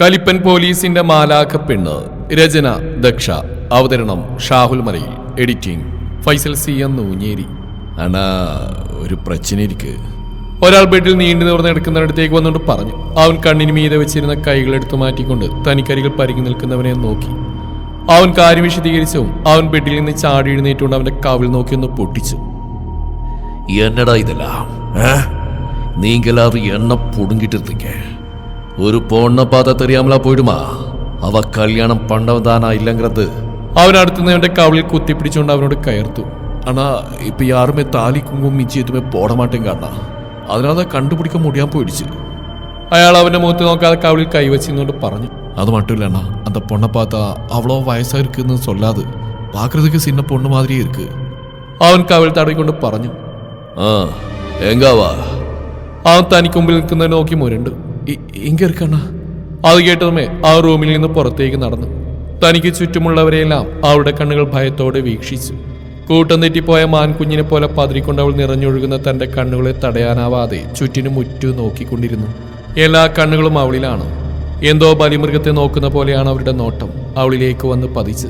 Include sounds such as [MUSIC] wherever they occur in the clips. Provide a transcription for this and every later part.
കലിപ്പൻ പോലീസിന്റെ മാലാഖ പെണ്ണ് രചന ദക്ഷ. അവതരണം Shahul Malayil. Editing Faisal C M Noonjeri. അണാ ഒരു പ്രശ്നയിരിക്ക് ഒരാൾ ബെഡിൽ നീണ്ടു നിവർന്ന് കിടക്കുന്നിടത്തേക്ക് വന്നുകൊണ്ട് പറഞ്ഞു. അവൻ കണ്ണിന് മീതെ വെച്ചിരുന്ന കൈകളെടുത്തു മാറ്റിക്കൊണ്ട് തനിക്കരികൾ പരുങ്ങി നിൽക്കുന്നവനെ നോക്കി. അവൻ കാര്യം വിശദീകരിച്ചും അവൻ ബെഡിൽ നിന്ന് ചാടി എഴുന്നേറ്റുകൊണ്ട് അവന്റെ കാവിൽ നോക്കിയൊന്ന് പൊട്ടിച്ചു. എന്നടാ ഇതെല്ലാം? നീങ്കലാറ് എണ്ണ പൊടുങ്ങിട്ടിരുന്നേ என்ன புடுங்கிட்டு இருந்தீங்க ஒரு பொண்ணை பார்த்தா தெரியாமலா போயிடுமா அவ கல்யாணம் பண்ணவதானா இல்லைங்கிறது അവൻ അടുത്തുനിന്ന് അവന്റെ കവിളിൽ കുത്തിപ്പിടിച്ചുകൊണ്ട് അവനോട് കയർത്തു അണ്ണാ ഇപ്പൊ യാറുമേ താലി കുങ്കും മിച്ചി എത്തുമേ പോട മാട്ടേങ്ക അണ്ണാ അതിനകത്ത് കണ്ടുപിടിക്കാൻ മുടിയാൻ പോയിടിച്ച് അയാൾ അവന്റെ മുഖത്ത് നോക്കാതെ കവിളിൽ കൈവച്ചിരുന്നോണ്ട് പറഞ്ഞു അത് മട്ടില്ല അണ്ണാ അന്ത പൊണ്ണ പാത്ത അവളോ വയസ്സായിരിക്കുന്നു സൊല്ലാത് പാക്കുറതുക്ക് സിന്ന പൊണ്ണു മാതിരി ഇരിക്ക് അവൻ കവിൾ തടവിക്കൊണ്ട് പറഞ്ഞു ആ എങ്കാവാ അവൻ തനിക്ക് മുമ്പിൽ നിൽക്കുന്നതിനെ നോക്കി മുരണ്ട് ഇങ്ങ ഇരിക്കണ്ണ അത് കേട്ടതുമേ ആ റൂമിൽ നിന്ന് പുറത്തേക്ക് നടന്നു. തനിക്ക് ചുറ്റുമുള്ളവരെയെല്ലാം അവളുടെ കണ്ണുകൾ ഭയത്തോടെ വീക്ഷിച്ചു. കൂട്ടം തെറ്റിപ്പോയ മാൻകുഞ്ഞിനെ പോലെ പതിരിക്കൊണ്ട് അവൾ നിറഞ്ഞൊഴുകുന്ന തന്റെ കണ്ണുകളെ തടയാനാവാതെ ചുറ്റിനു മുറ്റു നോക്കിക്കൊണ്ടിരുന്നു. എല്ലാ കണ്ണുകളും അവളിലാണ്. എന്തോ ബലിമൃഗത്തെ നോക്കുന്ന പോലെയാണ് അവരുടെ നോട്ടം അവളിലേക്ക് വന്ന് പതിച്ച്.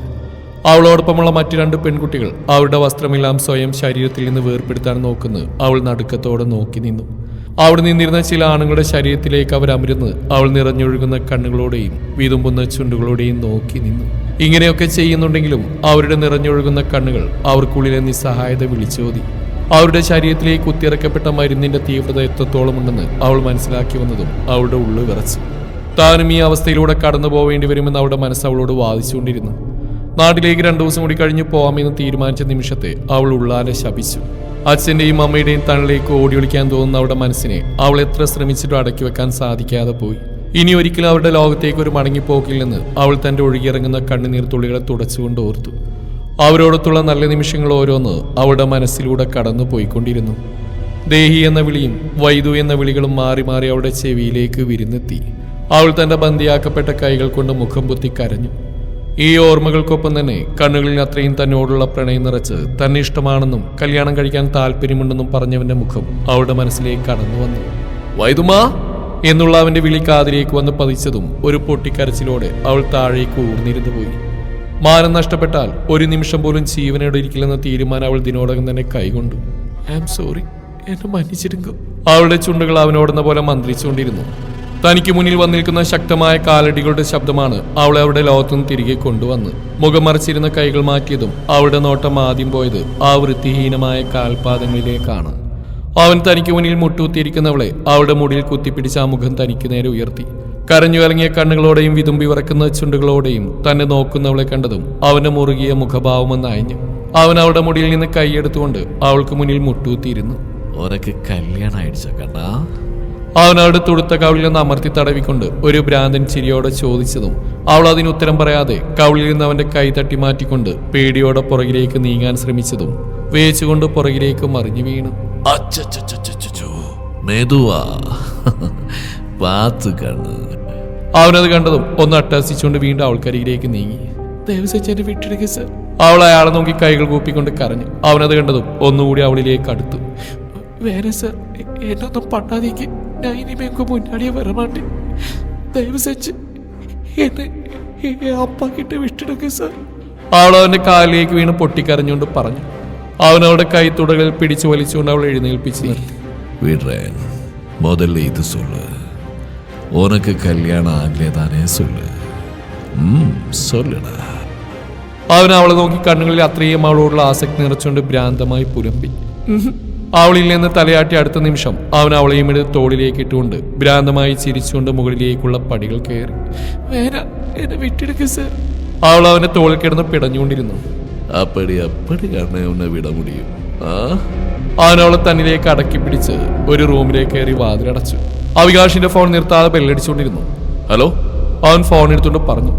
അവളോടൊപ്പമുള്ള മറ്റു രണ്ട് പെൺകുട്ടികൾ അവരുടെ വസ്ത്രമെല്ലാം സ്വയം ശരീരത്തിൽ നിന്ന് വേർപ്പെടുത്താൻ നോക്കുന്നു. അവൾ നടുക്കത്തോടെ നോക്കി നിന്നു. അവിടെ നിന്നിരുന്ന ചില ആണുങ്ങളുടെ ശരീരത്തിലേക്ക് അവർ അമരുന്ന് അവൾ നിറഞ്ഞൊഴുകുന്ന കണ്ണുകളോടെയും വീതുമ്പുന്ന ചുണ്ടുകളോടെയും നോക്കി നിന്നു. ഇങ്ങനെയൊക്കെ ചെയ്യുന്നുണ്ടെങ്കിലും അവരുടെ നിറഞ്ഞൊഴുകുന്ന കണ്ണുകൾ അവർക്കുള്ളിലെ നിസ്സഹായത വിളിച്ചോതി. അവരുടെ ശരീരത്തിലേക്ക് കുത്തിയിറക്കപ്പെട്ട മരുന്നിന്റെ തീവ്രത എത്രത്തോളം ഉണ്ടെന്ന് അവൾ മനസ്സിലാക്കി വന്നതും അവളുടെ ഉള്ളു വിറച്ചു. താനും ഈ അവസ്ഥയിലൂടെ കടന്നു പോവേണ്ടി വരുമെന്ന് അവളുടെ മനസ്സ് അവളോട് വാദിച്ചുകൊണ്ടിരുന്നു. നാട്ടിലേക്ക് രണ്ടു ദിവസം കൂടി കഴിഞ്ഞ് പോവാമെന്ന് തീരുമാനിച്ച നിമിഷത്തെ അവൾ ഉള്ളാലെ ശപിച്ചു. അച്ഛന്റെയും അമ്മയുടെയും തണിലേക്ക് ഓടി ഒളിക്കാൻ തോന്നുന്ന അവളുടെ മനസ്സിനെ അവൾ എത്ര ശ്രമിച്ചിട്ടും അടക്കി വെക്കാൻ സാധിക്കാതെ പോയി. ഇനി ഒരിക്കലും അവരുടെ ലോകത്തേക്ക് ഒരു മടങ്ങിപ്പോക്കില്ലെന്ന് അവൾ തന്റെ ഒഴുകിയിറങ്ങുന്ന കണ്ണുനീർ തുള്ളികളെ തുടച്ചുകൊണ്ട് ഓർത്തു. അവരോടൊത്തുള്ള നല്ല നിമിഷങ്ങൾ ഓരോന്ന് അവളുടെ മനസ്സിലൂടെ കടന്നു പോയിക്കൊണ്ടിരുന്നു. ദേഹി എന്ന വിളിയും വൈദു എന്ന വിളികളും മാറി മാറി അവളുടെ ചെവിയിലേക്ക് വിരുന്നെത്തി. അവൾ തന്റെ ബന്ധിയാക്കപ്പെട്ട കൈകൾ കൊണ്ട് മുഖം പൊത്തി കരഞ്ഞു. ഈ ഓർമ്മകൾക്കൊപ്പം തന്നെ കണ്ണുകളിൽ അത്രയും തന്നോടുള്ള പ്രണയം നിറച്ച് തന്നെ ഇഷ്ടമാണെന്നും കല്യാണം കഴിക്കാൻ താല്പര്യമുണ്ടെന്നും പറഞ്ഞവന്റെ മുഖം അവളുടെ മനസ്സിലേക്ക് കടന്നു വന്നു. വൈദുമാ! എന്നുള്ള അവന്റെ വിളി കാതിലേക്ക് വന്ന് പതിച്ചതും ഒരു പൊട്ടിക്കരച്ചിലോടെ അവൾ താഴേക്ക് ഊർന്നിരുന്നു പോയി. മാനം നഷ്ടപ്പെട്ടാൽ ഒരു നിമിഷം പോലും ജീവനോടെ ഇരിക്കില്ലെന്ന തീരുമാനം അവൾ ദിനോടകം തന്നെ കൈകൊണ്ടു. I am sorry. എന്നെ മന്നിച്ചിരുന്നു അവളുടെ ചുണ്ടുകൾ അവനോടുന്ന പോലെ മന്ത്രിച്ചുകൊണ്ടിരുന്നു. തനിക്ക് മുന്നിൽ വന്നിരിക്കുന്ന ശക്തമായ കാലടികളുടെ ശബ്ദമാണ് അവളെ അവരുടെ ലോകത്തുനിന്ന് തിരികെ കൊണ്ടുവന്ന് മുഖം മറിച്ചിരുന്ന കൈകൾ മാറ്റിയതും അവളുടെ നോട്ടം ആദ്യം പോയത് ആ വൃത്തിഹീനമായ കാൽപാദങ്ങളിലേക്കാണ്. അവൻ തനിക്ക് മുന്നിൽ മുട്ടുകുത്തിയിരിക്കുന്നവളെ അവളുടെ മുടിയിൽ കുത്തിപ്പിടിച്ച ആ മുഖം തനിക്ക് നേരെ ഉയർത്തി. കരഞ്ഞു കലങ്ങിയ കണ്ണുകളോടെയും വിതുമ്പി വിറക്കുന്ന ചുണ്ടുകളോടെയും തന്നെ നോക്കുന്നവളെ കണ്ടതും അവന്റെ മുറുകിയ മുഖഭാവമെന്ന് അയഞ്ഞു അവൻ അവളുടെ മുടിയിൽ നിന്ന് കൈയെടുത്തുകൊണ്ട് അവൾക്ക് മുന്നിൽ മുട്ടുകുത്തിയിരുന്നു. ഉനക്ക് കല്യാണം അയച്ച കണ്ടാ അവൻ അവളുടെ തുടുത്ത കവിളിൽ നിന്ന് അമർത്തി തടവിക്കൊണ്ട് ഒരു ഭ്രാന്തൻ ചിരിയോടെ ചോദിച്ചതും അവൾ അതിന് ഉത്തരം പറയാതെ കവിളിൽ നിന്ന് അവന്റെ കൈ തട്ടി മാറ്റിക്കൊണ്ട് പേടിയോടെ പുറകിലേക്ക് നീങ്ങാൻ ശ്രമിച്ചതും വേച്ചുകൊണ്ട് പുറകിലേക്ക് മറിഞ്ഞു വീണു. അച്ചച്ചച്ചച്ചച്ചോ മെതുവാ. പാത്ത് കണ്ണ്. അവനത് കണ്ടതും ഒന്ന് അട്ടഹസിച്ചുകൊണ്ട് വീണ്ടും ആൾക്കരികിലേക്ക് നീങ്ങി. ദേവസച്ചനെ വിട്ടിടുക സർ. അവൾ അയാളെ നോക്കി കൈകൾ കൂപ്പിക്കൊണ്ട് കരഞ്ഞു. അവനത് കണ്ടതും ഒന്നുകൂടി അവളിലേക്ക് അടുത്തു. വേറെ സർ എന്നൊന്നും డైరీ బ్యాంకు మున్నాడే వరమండి దయవసంచి എന്നെ അപ്പാക്കിട്ട് വിട്ടിടക്കെ സാർ. അവളവന്റെ കാലിലേക്ക് വീണ് പൊട്ടിക്കരഞ്ഞുകൊണ്ട് പറഞ്ഞു അവൻ അവളുടെ കൈത്തുടകളിൽ പിടിച്ചു വലിച്ചുകൊണ്ട് അവൾ എഴുന്നേൽപ്പിച്ച് നിർത്തി. വിടുറേൻ ഇത് சொல்லு உனக்கு கல்யாணம் ஆகலே தானே சொல்லு അവൻ അവളെ നോക്കി കണ്ണുകളിൽ അത്രയും അവളോടുള്ള ആസക്തി നിറച്ചുകൊണ്ട് ഭ്രാന്തമായി പുലമ്പി. അവളിൽ നിന്ന് തലയാട്ടി അടുത്ത നിമിഷം അവൻ അവളെയും എടുത്ത് തോളിലേക്ക് ഇട്ടുകൊണ്ട് ഭ്രാന്തമായി ചിരിച്ചുകൊണ്ട് മുകളിലേക്കുള്ള പടികൾ കയറി. വേന സർ അവൾ അവന്റെ തോളിൽ കിടന്ന് പിടഞ്ഞുകൊണ്ടിരുന്നു. അപ്പടി അപ്പടി അവനെ വിട മുടിയും. ആ? അവനവളെ തന്നിലേക്ക് അടക്കി പിടിച്ച് ഒരു റൂമിലേക്ക് കയറി വാതിലടച്ചു. അവികാഷിന്റെ ഫോൺ നിർത്താതെ ബെല്ലടിച്ചുകൊണ്ടിരുന്നു. ഹലോ? അവൻ ഫോൺ എടുത്തുകൊണ്ട് പറഞ്ഞു.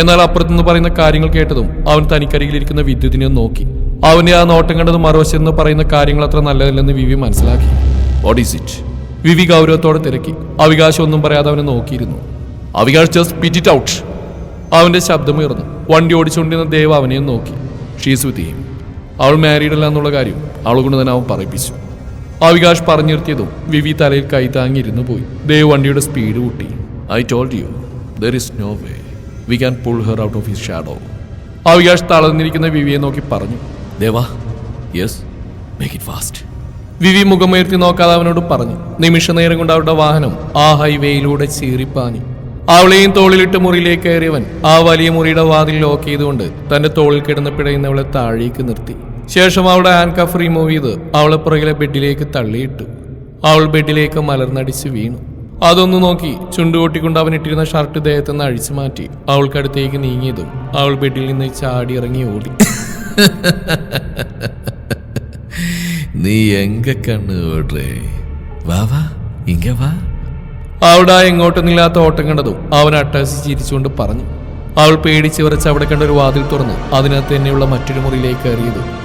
എന്നാൽ അപ്പുറത്തുനിന്ന് പറയുന്ന കാര്യങ്ങൾ കേട്ടതും അവൻ തനിക്കരികിലിരിക്കുന്ന വിദ്യുതിനെ നോക്കി. അവന്റെ ആ നോട്ടം കണ്ടത് മറുവശത്ത് എന്ന് പറയുന്ന കാര്യങ്ങൾ അത്ര നല്ലതല്ലെന്ന് വിവി മനസ്സിലാക്കി. വാട്ട് ഈസ് ഇറ്റ് വിവി ഗൗരവത്തോടെ തിരക്കി. അവികാശം ഒന്നും പറയാതെ അവനെ നോക്കിയിരുന്നു. Avikash just spit it out അവന്റെ ശബ്ദമുയർന്നു വണ്ടി ഓടിച്ചുകൊണ്ടിരുന്ന ദേവ് അവനെയും നോക്കി. ഷീസ് വിത്ത് അവൾ മാരീഡ് അല്ല എന്നുള്ള കാര്യം അവളെ കൊണ്ട് തന്നെ അവൻ പറയിപ്പിച്ചു. അവികാഷ് പറഞ്ഞു നിർത്തിയതും വിവി തലയിൽ കൈ താങ്ങി താങ്ങിയിരുന്നു പോയി. ദേവ് വണ്ടിയുടെ സ്പീഡ് കൂട്ടി. I told you there is no way we can pull her out of his shadow Avikash തളർന്നിരിക്കുന്ന വിവിയെ നോക്കി പറഞ്ഞു. Deva yes make it fast Vivi മുഖമുയർത്തി നോക്കാതെ അവനോട് പറഞ്ഞു നിമിഷ നേരം കൊണ്ട് അവരുടെ വാഹനം ആ ഹൈവേയിലൂടെ ചീറിപ്പാഞ്ഞു. അവളെയും തോളിലിട്ട് മുറിയിലേക്ക് കയറിയവൻ ആ വലിയ മുറിയുടെ വാതിൽ ലോക്ക് ചെയ്തുകൊണ്ട് തന്റെ തോളിൽ കിടന്ന് പിടയുന്നവളെ താഴേക്ക് നിർത്തി. ശേഷം അവളുടെ ഹാൻഡ് കഫ് റിമൂവ് ചെയ്ത് അവളെ പുറകിലെ ബെഡിലേക്ക് തള്ളിയിട്ടു. അവൾ ബെഡിലേക്ക് മലർന്നടിച്ച് വീണു. അതൊന്നു നോക്കി ചുണ്ടുകൊട്ടിക്കൊണ്ട് അവൻ ഇട്ടിരുന്ന ഷർട്ട് ദേഹത്തുനിന്ന് അഴിച്ചു മാറ്റി അവൾക്കടുത്തേക്ക് നീങ്ങിയതും അവൾ ബെഡിൽ നിന്ന് ചാടി ഇറങ്ങി ഓടി. [LAUGHS] നീ എങ്ക കണ്ണ് ഓടേ വാ വാ ഇങ്ങ വാ. അവിടെ ആ എങ്ങോട്ടൊന്നില്ലാത്ത ഓട്ടം കണ്ടതും അവൻ അട്ടാസി ചിരിച്ചുകൊണ്ട് പറഞ്ഞു. അവൾ പേടിച്ച് വിറച്ച് അവിടെ കണ്ട ഒരു വാതിൽ തുറന്നു. അതിനകത്ത് തന്നെയുള്ള മറ്റൊരു മുറിയിലേക്ക് കയറിയതും.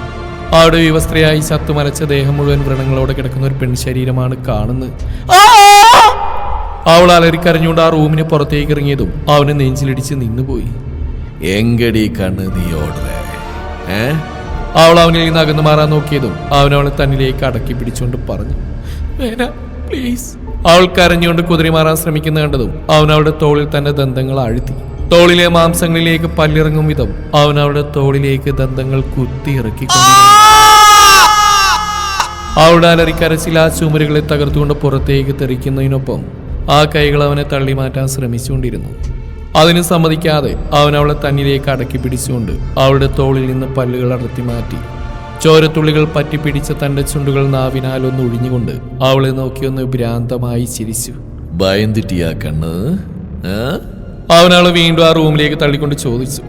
അവിടെ വിവസ്ത്രയായി ചത്തുമലച്ച ദേഹം മുഴുവൻ വ്രണങ്ങളോടെ കിടക്കുന്ന ഒരു പെൺശരീരമാണ് കാണുന്നത്! അവൾ അലറിക്കരഞ്ഞുകൊണ്ട് ആ റൂമിന് പുറത്തേക്ക് ഇറങ്ങിയതും അവന് നെഞ്ചിലിടിച്ച് നിന്നുപോയി. എങ്കടി കണ്ണ് നീ ഓടേ ഏ? അവൾ അവനിൽ നിന്ന് അകന്നു മാറാൻ നോക്കിയതും അവൻ അവളെ തന്നിലേക്ക് അടക്കി പിടിച്ചുകൊണ്ട് പറഞ്ഞു പ്ലീസ് അവൾ കരഞ്ഞുകൊണ്ട് കുതിരി മാറാൻ ശ്രമിക്കുന്ന കണ്ടതും അവൻ അവളുടെ തോളിൽ തന്റെ ദന്തങ്ങൾ ആഴ്ത്തി. തോളിലെ മാംസങ്ങളിലേക്ക് പല്ലിറങ്ങും വിധം അവൻ അവളുടെ തോളിലേക്ക് ദന്തങ്ങൾ കുത്തി ഇറക്കിക്കൊണ്ടിരുന്നു. അവളുടെ അലറിക്കരച്ചിൽ ആ ചുമരുകളെ തകർത്തുകൊണ്ട് പുറത്തേക്ക് തെറിക്കുന്നതിനൊപ്പം ആ കൈകൾ അവനെ തള്ളി മാറ്റാൻ ശ്രമിച്ചുകൊണ്ടിരുന്നു. അതിന് സമ്മതിക്കാതെ അവൻ അവളെ തന്നിലേക്ക് അടക്കി പിടിച്ചുകൊണ്ട് അവളുടെ തോളിൽ നിന്ന് പല്ലുകൾ അടർത്തി മാറ്റി. ചോരത്തുള്ളികൾ പറ്റിപ്പിടിച്ച തന്റെ ചുണ്ടുകൾ നാവിനാൽ ഒന്ന് ഒഴിഞ്ഞുകൊണ്ട് അവളെ നോക്കിയൊന്ന് ഭ്രാന്തമായി ചിരിച്ചു. ഭയന്നിട്ടിയാ കണ്ണ്? അവനവളെ വീണ്ടും ആ റൂമിലേക്ക് തള്ളിക്കൊണ്ട് ചോദിച്ചു.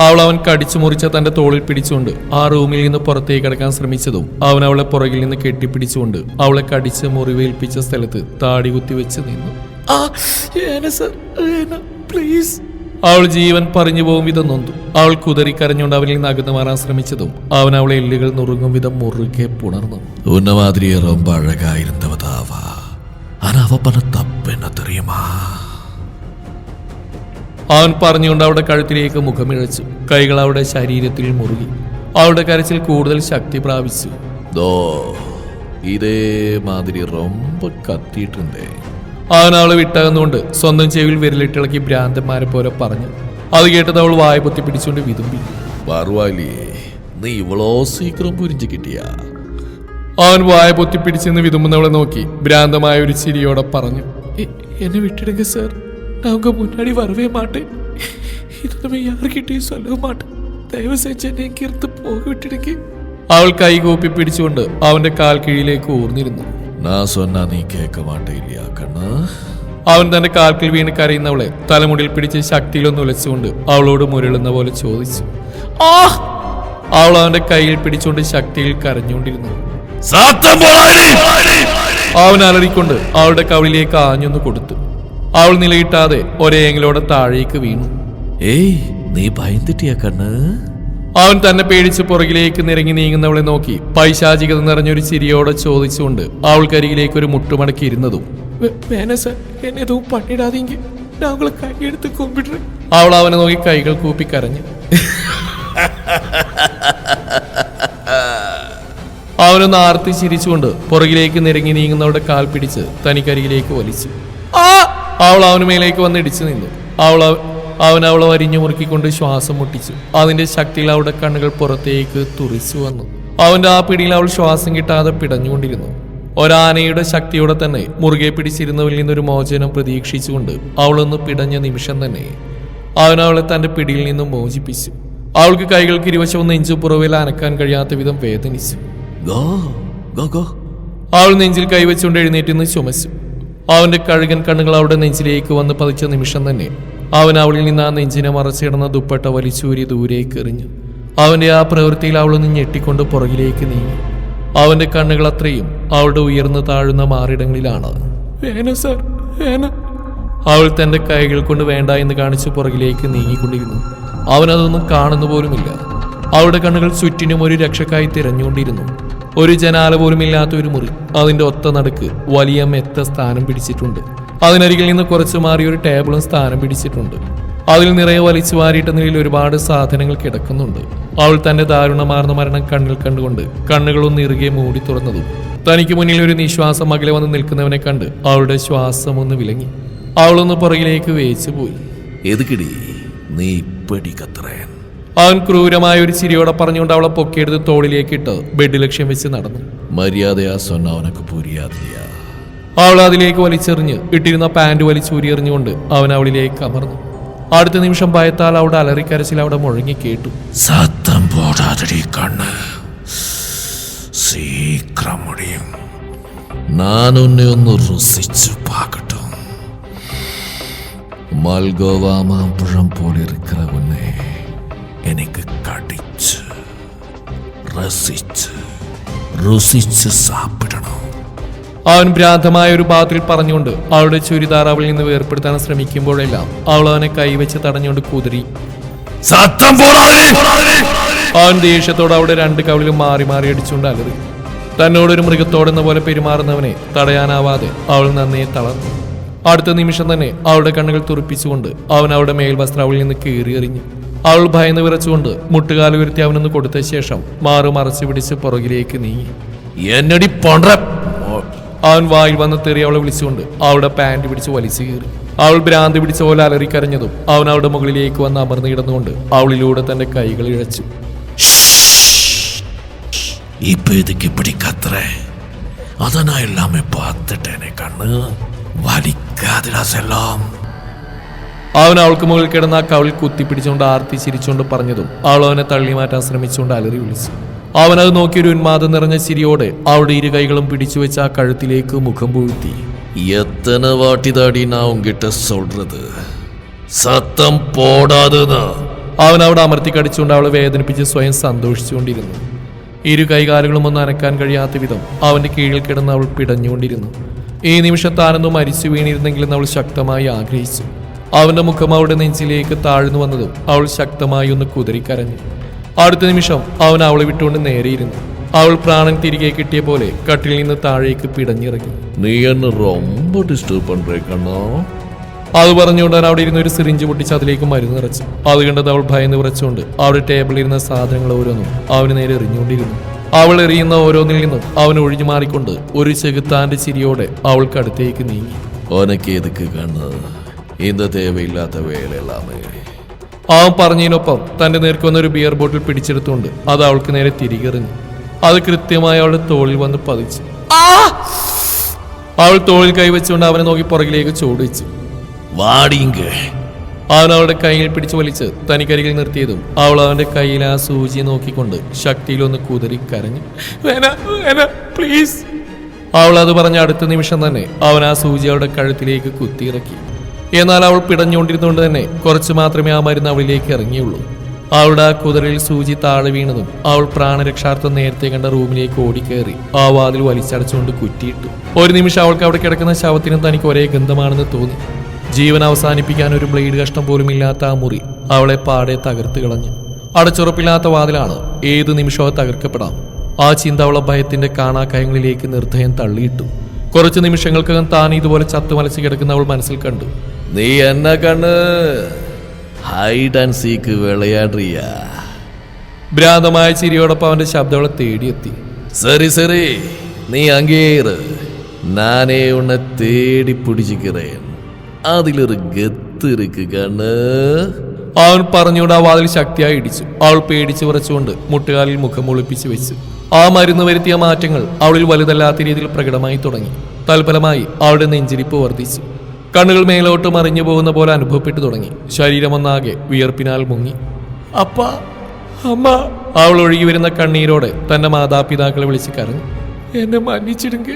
അവൾ അവൻ കടിച്ചു മുറിച്ച തന്റെ തോളിൽ പിടിച്ചുകൊണ്ട് ആ റൂമിൽ നിന്ന് പുറത്തേക്ക് കിടക്കാൻ ശ്രമിച്ചതും അവൻ അവളെ പുറകിൽ നിന്ന് കെട്ടിപ്പിടിച്ചുകൊണ്ട് അവളെ കടിച്ച് മുറിവേൽപ്പിച്ച സ്ഥലത്ത് താടി കുത്തി വെച്ച് നിന്നു. ആ, സർ, പ്ലീസ് അവൾ ജീവൻ പറഞ്ഞു പോകും വിധം നൊന്തു അവൾ കുതറി കരഞ്ഞുകൊണ്ട് അവനിൽ നിന്ന് അകന്നു മാറാൻ ശ്രമിച്ചതും അവൻ അവളെ എല്ലുകൾ നുറുങ്ങും വിധം മുറുകെ പുണർന്നു உன்ன மாதிரியே ரொம்ப அழகா இருந்தவதாவா ஆனா அவ பண்ண தப்பு என்ன தெரியுமா അവൻ പറഞ്ഞുകൊണ്ട് അവളുടെ കഴുത്തിലേക്ക് മുഖമിഴച്ചു കൈകൾ അവളുടെ ശരീരത്തിൽ മുറുകി അവളുടെ കരച്ചിൽ കൂടുതൽ ശക്തി പ്രാപിച്ചു தோ இதே மாதிரி ரொம்ப கத்திட்டு இருந்தேன் അവൻ അവളെ വിട്ടകുന്നുകൊണ്ട് സ്വന്തം ചെവിൽ വിരലിട്ടിളക്കി ഭ്രാന്തന്മാരെ പോലെ പറഞ്ഞു. അത് കേട്ടത് അവൾ വായ പൊത്തി പിടിച്ചുകൊണ്ട് വിതുമ്പി. പർവാലിയേ നീ ഇവളോ സീക്രം പുരിഞ്ചു കിട്ടിയ? അവൻ വായ പൊത്തി പിടിച്ചെന്ന് വിതുമ്പുന്നവളെ നോക്കി ഭ്രാന്തമായ ഒരു ചിരിയോടെ പറഞ്ഞു. എന്നെ വിട്ടിടുക സർ. നമുക്ക് മുന്നാടി വരവേ മാട്ടേ. ഇതൊന്നും യാർ കിട്ടിയ സ്വലവും മാട്ടെ. ദൈവസേച്ച് എന്നെ കീർത്ത് പോകി വിട്ടിടുക അവൾ കൈകൂപ്പി പിടിച്ചുകൊണ്ട് അവന്റെ കാൽ കീഴിലേക്ക് ഊർന്നിരുന്നു. நான் சொன்னா நீ கேட்க மாட்டே இல்லையா கண்ணா അവൻ തന്റെ കാൽക്കിൽ വീണ് കരയുന്നവളെ തലമുടിയിൽ പിടിച്ച് ശക്തിയിലൊന്ന് ഉലച്ചുകൊണ്ട് അവളോട് മുരളുന്ന പോലെ ചോദിച്ചു ആ അവൾ അവന്റെ കയ്യിൽ പിടിച്ചുകൊണ്ട് ശക്തിയിൽ കരഞ്ഞുകൊണ്ടിരുന്നു சாத்தம் போடாதே അവൻ അലറിക്കൊണ്ട് അവളുടെ കവിളിലേക്ക് ആഞ്ഞൊന്ന് കൊടുത്തു അവൾ നിലയിട്ടാതെ ഒരേങ്ങിലോടെ താഴേക്ക് വീണു ஏய் நீ பயந்துட்டியா கண்ணு അവൻ തന്നെ പേടിച്ച് പുറകിലേക്ക് നിറങ്ങി നീങ്ങുന്നവളെ നോക്കി പൈശാചികത നിറഞ്ഞൊരു ചിരിയോടെ ചോദിച്ചുകൊണ്ട് അവൾക്കരികിലേക്ക് ഒരു മുട്ടുമടക്കി ഇരുന്നതും അവൾ അവനെ നോക്കി കൈകൾ കൂപ്പി കരഞ്ഞു. അവനൊന്ന് ആർത്തി ചിരിച്ചുകൊണ്ട് പുറകിലേക്ക് നിറങ്ങി നീങ്ങുന്നവളുടെ കാൽ പിടിച്ച് തനിക്കരികിലേക്ക് വലിച്ചു! അവൾ അവന് മേലേക്ക് വന്ന് ഇടിച്ചു നിന്നു. അവൾ അവ- അവൻ അവളെ വരിഞ്ഞു മുറുക്കിക്കൊണ്ട് ശ്വാസം മുട്ടിച്ചു. അതിന്റെ ശക്തിയിൽ അവളുടെ കണ്ണുകൾ പുറത്തേക്ക് തുറിച്ചു വന്നു. അവന്റെ ആ പിടിയിൽ അവൾ ശ്വാസം കിട്ടാതെ പിടഞ്ഞുകൊണ്ടിരുന്നു. ഒരാനയുടെ ശക്തിയോടെ തന്നെ മുറുകെ പിടിച്ചിരുന്നവരിൽ നിന്നൊരു മോചനം പ്രതീക്ഷിച്ചുകൊണ്ട് അവളൊന്ന് പിടഞ്ഞ നിമിഷം തന്നെ അവൻ അവളെ തന്റെ പിടിയിൽ നിന്നും മോചിപ്പിച്ചു. അവൾക്ക് കൈകൾക്ക് ഇരുവശവും നെഞ്ചു പുറവിൽ അനക്കാൻ കഴിയാത്ത വിധം വേദനിച്ചു. അവൾ നെഞ്ചിൽ കൈവച്ചുകൊണ്ട് എഴുന്നേറ്റ് നിന്ന് ചുമച്ചു. അവന്റെ കഴുകൻ കണ്ണുകൾ അവളുടെ നെഞ്ചിലേക്ക് വന്ന് പതിച്ച നിമിഷം തന്നെ അവൻ അവളിൽ നിന്ന് ആ നെഞ്ചിനെ മറച്ചിടുന്ന ദുപ്പട്ട വലിച്ചൂരി ദൂരേക്ക് എറിഞ്ഞു. അവന്റെ ആ പ്രവൃത്തിയിൽ അവളൊന്ന് ഞെട്ടിക്കൊണ്ട് പുറകിലേക്ക് നീങ്ങി. അവന്റെ കണ്ണുകൾ അത്രയും അവളുടെ ഉയർന്നു താഴുന്ന മാറിടങ്ങളിലാണ്. വേന സർ വേന അവൾ തന്റെ കൈകൾ കൊണ്ട് വേണ്ട എന്ന് കാണിച്ച് പുറകിലേക്ക് നീങ്ങിക്കൊണ്ടിരുന്നു. അവനതൊന്നും കാണുന്നു പോലുമില്ല. അവളുടെ കണ്ണുകൾ ചുറ്റിനും ഒരു രക്ഷക്കായി തിരഞ്ഞുകൊണ്ടിരുന്നു. ഒരു ജനാല പോലും ഇല്ലാത്ത ഒരു മുറി അതിന്റെ ഒത്ത നടുക്ക് വലിയ മെത്ത സ്ഥാനം പിടിച്ചിട്ടുണ്ട്. അതിനരികിൽ നിന്ന് കുറച്ച് മാറി ഒരു ടേബിളും സ്ഥാനം പിടിച്ചിട്ടുണ്ട്. അതിൽ നിറയെ വലിച്ചു വാരിയിട്ട നിലയിൽ ഒരുപാട് സാധനങ്ങൾ കിടക്കുന്നുണ്ട്. അവൾ തന്റെ ദാരുണമാർന്ന മരണം കണ്ണിൽ കണ്ടുകൊണ്ട് കണ്ണുകളൊന്ന് ഇറുകെ മൂടി തുറന്നതും തനിക്ക് മുന്നിൽ ഒരു നിശ്വാസം അകലെ വന്ന് നിൽക്കുന്നവനെ കണ്ട് അവളുടെ ശ്വാസം ഒന്ന് വിലങ്ങി. അവളൊന്ന് പുറകിലേക്ക് വേച്ചു പോയി. എതുകിടി നീ ഇപ്പടി കത്രയൻ? അവൻ ക്രൂരമായ ഒരു ചിരിയോടെ പറഞ്ഞുകൊണ്ട് അവളെ പൊക്കിയെടുത്ത് തോളിലേക്ക് ഇട്ട് ബെഡ് ലക്ഷ്യം വെച്ച് നടന്നു. മര്യാദയാ സൊന്ന അവനക്ക് പുരിയാതില്ല അവൾ അതിലേക്ക് വലിച്ചെറിഞ്ഞ് ഇട്ടിരുന്ന പാന്റ് വലിച്ചൂരിയെറിഞ്ഞുകൊണ്ട് അവൻ അവളിലേക്ക് അമർന്നു. അടുത്ത നിമിഷം ഭയത്താൽ അവിടെ അലറിക്കരച്ചിൽ അവിടെ മുഴങ്ങി കേട്ടു. സത്തം പോടാതടി കണ്ണ്. സീക്രമടിയും. ഞാൻ ഉന്നെ ഒന്ന് രുസിച്ചു പാകട്ടും. മൽഗോവ പോലിരിക്കുന്ന ഉന്നെ എനിക്ക് കടിച്ച് രസിച്ച് രുസിച്ച് സാപ്പിടണം. അവൻ ഭ്രാന്തമായ ഒരു പാത്രിൽ പറഞ്ഞുകൊണ്ട് അവളുടെ ചുരിദാർ അവളിൽ നിന്ന് വേർപ്പെടുത്താൻ ശ്രമിക്കുമ്പോഴെല്ലാം അവൾ അവനെ കൈവച്ച് തടഞ്ഞുകൊണ്ട് കുതിരി. അവൻ ദേഷ്യത്തോടെ അവിടെ രണ്ട് കവിളിലും മാറി മാറി അടിച്ചുകൊണ്ട് അലറി തന്നോടൊരു മൃഗത്തോടെന്ന പോലെ പെരുമാറുന്നവനെ തടയാനാവാതെ അവൾ നന്നേ തളർന്നു. അടുത്ത നിമിഷം തന്നെ അവളുടെ കണ്ണുകൾ തുറപ്പിച്ചുകൊണ്ട് അവൻ അവളുടെ മേൽവസ്ത്രം അവളിൽ നിന്ന് കീറി എറിഞ്ഞു. അവൾ ഭയന്ന് വിറച്ചുകൊണ്ട് മുട്ടുകാൽ ഉയർത്തി അവനൊന്ന് കൊടുത്ത ശേഷം മാറു മറച്ചു പിടിച്ച് പുറകിലേക്ക് നീങ്ങി. എന്നടി പൊണ്ട അവൻ വായിൽ വന്ന് തെറി അവളെ വിളിച്ചുകൊണ്ട് അവളുടെ പാന്റ് പിടിച്ച് വലിച്ചു കയറി അവൾ ഭ്രാന്തി പിടിച്ച പോലെ അലറിക്കരഞ്ഞതും അവൻ അവളുടെ മുകളിലേക്ക് വന്ന് അമർന്നു കിടന്നുകൊണ്ട് അവളിലൂടെ തന്റെ കൈകൾ ഇഴച്ചു. ഇപ്പൊ ഇതൊക്കെ പിടിക്കത്രേ. അതനാ എല്ലാമേ പാത്തിട്ട് കണ്ണ് വലിക്കാതിരാസെല്ലാം അവൻ അവൾക്ക് മുകളിൽ കിടന്ന ആ കവിൾ കുത്തിപ്പിടിച്ചുകൊണ്ട് ആർത്തി ചിരിച്ചുകൊണ്ട് പറഞ്ഞതും അവൾ അവനെ തള്ളി മാറ്റാൻ ശ്രമിച്ചുകൊണ്ട് അലറി വിളിച്ചു. അവനത് നോക്കിയൊരു ഉന്മാദം നിറഞ്ഞ ചിരിയോടെ അവളുടെ ഇരു കൈകളും പിടിച്ചു വെച്ച ആ കഴുത്തിലേക്ക് മുഖം പൂഴ്ത്തി. എത്തന വാട്ടിതാടി നാട്ട കിട്ട സത്തം പോടാതെ അവൻ അവിടെ അമർത്തിക്കടിച്ചുകൊണ്ട് അവളെ വേദനിപ്പിച്ച് സ്വയം സന്തോഷിച്ചുകൊണ്ടിരുന്നു. ഇരു കൈകാലുകളും ഒന്ന് അനക്കാൻ കഴിയാത്ത വിധം അവന്റെ കീഴിൽ കിടന്ന് അവൾ പിടഞ്ഞുകൊണ്ടിരുന്നു. ഈ നിമിഷത്താനൊന്നും മരിച്ചു വീണിരുന്നെങ്കിലെന്ന് അവൾ ശക്തമായി ആഗ്രഹിച്ചു. അവന്റെ മുഖം അവളുടെ നെഞ്ചിലേക്ക് താഴ്ന്നു വന്നതും അവൾ ശക്തമായി ഒന്ന് കുതിരിക്കരഞ്ഞു അടുത്ത നിമിഷം അവൻ അവളെ വിട്ടുകൊണ്ട് നേരെയിരുന്നു അവൾ പ്രാണൻ തിരികെ കിട്ടിയ പോലെ കട്ടിൽ നിന്ന് താഴേക്ക് പിടഞ്ഞിറങ്ങി. നീ എന്നെ റൊമ്പ ഡിസ്റ്റർബ് അത് പറഞ്ഞുകൊണ്ട് അവിടെ ഇരുന്ന് ഒരു സിറിഞ്ച് പൊട്ടിച്ച് അതിലേക്ക് മരുന്ന് നിറച്ചു. അത് കണ്ടത് അവൾ ഭയന്ന് വിറച്ചുകൊണ്ട് അവിടെ ടേബിളിൽ ഇരുന്ന സാധനങ്ങൾ ഓരോന്നും അവന് നേരെ എറിഞ്ഞുകൊണ്ടിരുന്നു. അവൾ എറിയുന്ന ഓരോന്നിൽ നിന്നും അവൻ ഒഴിഞ്ഞു മാറിക്കൊണ്ട് ഒരു ചെകുത്താന്റെ ചിരിയോടെ അവൾക്ക് അടുത്തേക്ക് നീങ്ങി. ഓനക്കേതൊക്കെ കാണുന്നത് ഇന്ന് തേവയില്ലാത്ത വേലയിലാമേ ആ പറഞ്ഞതിനൊപ്പം തന്റെ നേർക്ക് വന്ന ഒരു ബിയർ ബോട്ടിൽ പിടിച്ചെടുത്തുകൊണ്ട് അത് അവൾക്ക് നേരെ തിരികെറിഞ്ഞു അത് കൃത്യമായി അവളുടെ തോളിൽ വന്ന് പതിച്ചു. അവൾ തോളിൽ കൈവച്ചുകൊണ്ട് അവനെ നോക്കി പുറകിലേക്ക് ചോടിച്ചു. വാടിങ്ക് അവൻ അവളുടെ കൈയിൽ പിടിച്ചു വലിച്ച് തനിക്കരികിൽ നിർത്തിയതും അവൾ അവന്റെ കയ്യിൽ ആ സൂചി നോക്കിക്കൊണ്ട് ശക്തിയിലൊന്ന് കുതിരി കരഞ്ഞു. പ്ലീസ് അവൾ അത് പറഞ്ഞ അടുത്ത നിമിഷം തന്നെ അവൻ ആ സൂചി അവളുടെ കഴുത്തിലേക്ക് കുത്തിയിറക്കി. എന്നാൽ അവൾ പിടഞ്ഞുകൊണ്ടിരുന്നുകൊണ്ട് തന്നെ കുറച്ച് മാത്രമേ ആ മരുന്ന് അവളിലേക്ക് ഇറങ്ങിയുള്ളൂ. അവളുടെ ആ കുതിരയിൽ സൂചി താഴെ വീണതും അവൾ പ്രാണരക്ഷാർത്ഥം നേരത്തെ കണ്ട റൂമിലേക്ക് ഓടിക്കേറി ആ വാതിൽ വലിച്ചടച്ചുകൊണ്ട് കുറ്റിയിട്ടു. ഒരു നിമിഷം അവൾക്ക് അവിടെ കിടക്കുന്ന ശവത്തിനും തനിക്ക് ഒരേ ഗന്ധമാണെന്ന് തോന്നി. ജീവൻ അവസാനിപ്പിക്കാൻ ഒരു ബ്ലേഡ് കഷ്ടം പോലും ഇല്ലാത്ത ആ മുറി അവളെ പാടെ തകർത്ത് കളഞ്ഞു. അടച്ചുറപ്പില്ലാത്ത വാതിലാണ് ഏത് നിമിഷവും തകർക്കപ്പെടാം. ആ ചിന്ത അവളെ ഭയത്തിന്റെ കാണാക്കയങ്ങളിലേക്ക് നിർദ്ധയം തള്ളിയിട്ടു. കുറച്ച് നിമിഷങ്ങൾക്കകം താൻ ഇതുപോലെ ചത്തുമലച്ച് കിടക്കുന്ന അവൾ മനസ്സിൽ കണ്ടു. நீ என்ன கண்ணு ഹൈഡ് ആൻഡ് സീക്ക് വിളയാടുറിയാ ഭ്രാന്തമായ ചിരിയോടൊപ്പം അവന്റെ ശബ്ദം അവളെ തേടിയെത്തി சரி சரி நீ அங்கே இரு நானே உன்னை தேடி பிடிச்சிக்கிறேன் அதில் ஒரு கெத்து இருக்கு கண்ணு അവൻ പറഞ്ഞുകൊണ്ട് ആ വാതിൽ ശക്തിയായി ഇടിച്ചു അവൾ പേടിച്ച് വിറച്ചുകൊണ്ട് മുട്ടുകാലിൽ മുഖം ഒളിപ്പിച്ച് വെച്ചു ആ മരുന്ന് വരുത്തിയ മാറ്റങ്ങൾ അവളിൽ വലുതല്ലാത്ത രീതിയിൽ പ്രകടമായി തുടങ്ങി തൽഫലമായി അവളുടെ നെഞ്ചിരിപ്പ് വർദ്ധിച്ചു കണ്ണുകൾ മേലോട്ട് മറിഞ്ഞു പോകുന്ന പോലെ അനുഭവപ്പെട്ടു തുടങ്ങി. ശരീരമൊന്നാകെ വിയർപ്പിനാൽ മുങ്ങി. അപ്പ അമ്മ അവൾ ഒഴുകി വരുന്ന കണ്ണീരോടെ തന്റെ മാതാപിതാക്കളെ വിളിച്ച് കരഞ്ഞു. എന്നെ മன்னிച്ചിടുങ്ക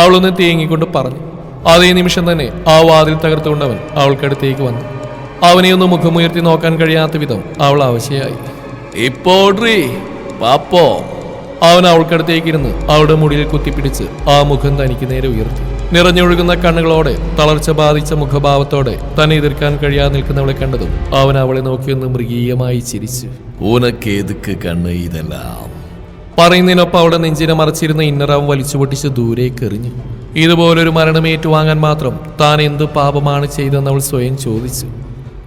അവളൊന്ന് തേങ്ങിക്കൊണ്ട് പറഞ്ഞു. അതേ നിമിഷം തന്നെ ആ വാതിൽ തകർത്തുകൊണ്ടവൻ അവൾക്കടുത്തേക്ക് വന്നു. അവനെ ഒന്ന് മുഖമുയർത്തി നോക്കാൻ കഴിയാത്ത വിധം അവൾ ആവശ്യമായി ഇപ്പോട്രീ പാപ്പോ അവൻ അവൾക്കടുത്തേക്കിരുന്ന് അവളുടെ മുടിയിൽ കുത്തിപ്പിടിച്ച് ആ മുഖം തനിക്ക് നേരെ ഉയർത്തി. നിറഞ്ഞൊഴുകുന്ന കണ്ണുകളോടെ തളർച്ച ബാധിച്ച മുഖഭാവത്തോടെ തന്നെ എതിർക്കാൻ കഴിയാതെ നിൽക്കുന്നവളെ കണ്ടതും അവൻ അവളെ നോക്കിയൊന്ന് മൃഗീയമായി ചിരിച്ചു. ഊനക്കേതുക്ക് കണ്ണ് ഇതെല്ലാം? പറയുന്നതിനൊപ്പം അവളുടെ നെഞ്ചിനെ മറച്ചിരുന്ന ഇന്നറാവും വലിച്ചു പൊട്ടിച്ച് ദൂരേക്ക് എറിഞ്ഞു. ഇതുപോലൊരു മരണം ഏറ്റുവാങ്ങാൻ മാത്രം താൻ എന്ത് പാപമാണ് ചെയ്തതെന്ന് അവൾ സ്വയം ചോദിച്ചു.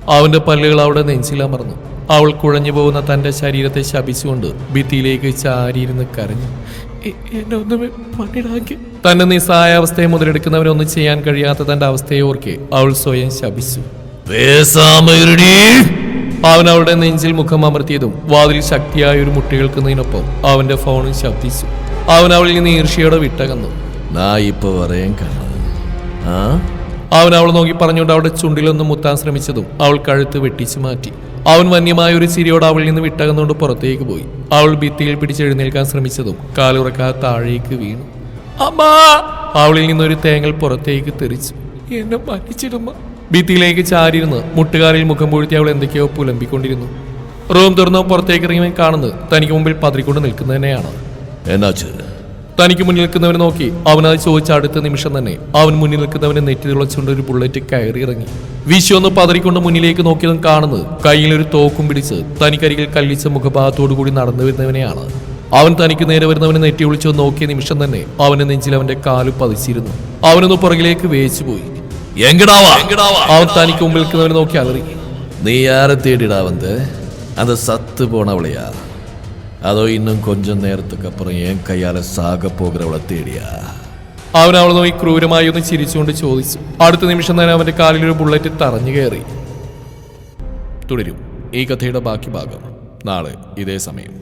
അവന്റെ പല്ലുകൾ അവളുടെ നെഞ്ചിലമർന്നു അവൾ കുഴഞ്ഞു പോകുന്ന തന്റെ ശരീരത്തെ ശപിച്ചുകൊണ്ട് ഭിത്തിയിലേക്ക് ചാരിയിരുന്ന് കരഞ്ഞു. "എ- എന്നെ ഒന്ന് പണിടാക്കി തന്റെ നിസ്സായ അവസ്ഥയെ മുതലെടുക്കുന്നവരൊന്നും ചെയ്യാൻ കഴിയാത്ത തന്റെ അവസ്ഥയെ ഓർക്കെ അവൾ സ്വയം ശപിച്ചു. അവൻ അവളുടെ നെഞ്ചിൽ മുഖം അമർത്തിയതും വാതിൽ ശക്തിയായ ഒരു മുട്ടികൾക്കുന്നതിനൊപ്പം അവന്റെ ഫോണും ശബ്ദിച്ചു. അവൻ അവളിൽ നിന്ന് ഈർഷ്യയോടെ വിട്ടകന്നു. നാ ഇപ്പൊ പറയാൻ കണ്ടത്. ആ? അവൻ അവൾ നോക്കി പറഞ്ഞുകൊണ്ട് അവളുടെ ചുണ്ടിലൊന്നും മുത്താൻ ശ്രമിച്ചതും അവൾ കഴുത്ത് വെട്ടിച്ചു മാറ്റി. അവൻ വന്യമായ ഒരു ചിരിയോട് അവളിൽ നിന്ന് വിട്ടകന്നുകൊണ്ട് പുറത്തേക്ക് പോയി. അവൾ ഭിത്തിയിൽ പിടിച്ചെഴുന്നേൽക്കാൻ ശ്രമിച്ചതും കാലുറക്കാതെ താഴേക്ക് വീണു. അമ്മാ! അവളിൽ നിന്നൊരു തേങ്ങൽ പുറത്തേക്ക് തെറിച്ചു. എന്നെ മன்னிച്ചിടുമ്മ ഭിത്തിയിലേക്ക് ചാരിയിരുന്ന് മുട്ടുകാലിൽ മുഖം പൂഴ്ത്തി അവൾ എന്തൊക്കെയോ പുലമ്പിക്കൊണ്ടിരുന്നു. റൂം തുറന്ന് പുറത്തേക്ക് ഇറങ്ങി കാണുന്നത് തനിക്ക് മുമ്പിൽ പതിരിക്കൊണ്ട് നിൽക്കുന്നതിനെയാണ് എന്നാച്ച് തനിക്ക് മുന്നിൽ നിൽക്കുന്നവനെ നോക്കി അവൻ ചോദിച്ച അടുത്ത നിമിഷം തന്നെ അവൻ മുന്നിൽ നിൽക്കുന്നവനെ നെറ്റി തുളച്ചുകൊണ്ട് ഒരു ബുള്ളറ്റ് കയറി ഇറങ്ങി. വിശ്വന്ന് പതറിക്കൊണ്ട് മുന്നിലേക്ക് നോക്കിയതും കാണുന്നത് കയ്യിൽ ഒരു തോക്കും പിടിച്ച് തനിക്കരികിൽ കല്ലിച്ച മുഖഭാഗത്തോടു കൂടി നടന്നു വരുന്നവനെയാണ്. അവൻ തനിക്ക് നേരെ വരുന്നവനെ നെറ്റി ഒളിച്ചു നോക്കിയ നിമിഷം തന്നെ അവന്റെ നെഞ്ചിൽ അവന്റെ കാലു പതിച്ചിരുന്നു. അവനൊന്ന് പുറകിലേക്ക് വേച്ചുപോയി അവൻ തനിക്ക് മുമ്പിൽ നിൽക്കുന്നവനെ നോക്കി അലറി. നീ ആരെ തേടിടാവന്ത് അത് സത്ത് പോണവളെയാ. அதோ இன்னும் கொஞ்சம் நேரத்துக்கு அப்புறம் என் கையால சாக போகிறவளை தேடியா അവൻ അവളെ നോക്കി ക്രൂരമായി ഒന്ന് ചിരിച്ചുകൊണ്ട് ചോദിച്ചു അടുത്ത നിമിഷം തന്നെ അവന്റെ കാലിൽ ഒരു ബുള്ളറ്റ് തറഞ്ഞു കയറി തുടരും ഈ കഥയുടെ ബാക്കി ഭാഗം നാളെ ഇതേ സമയം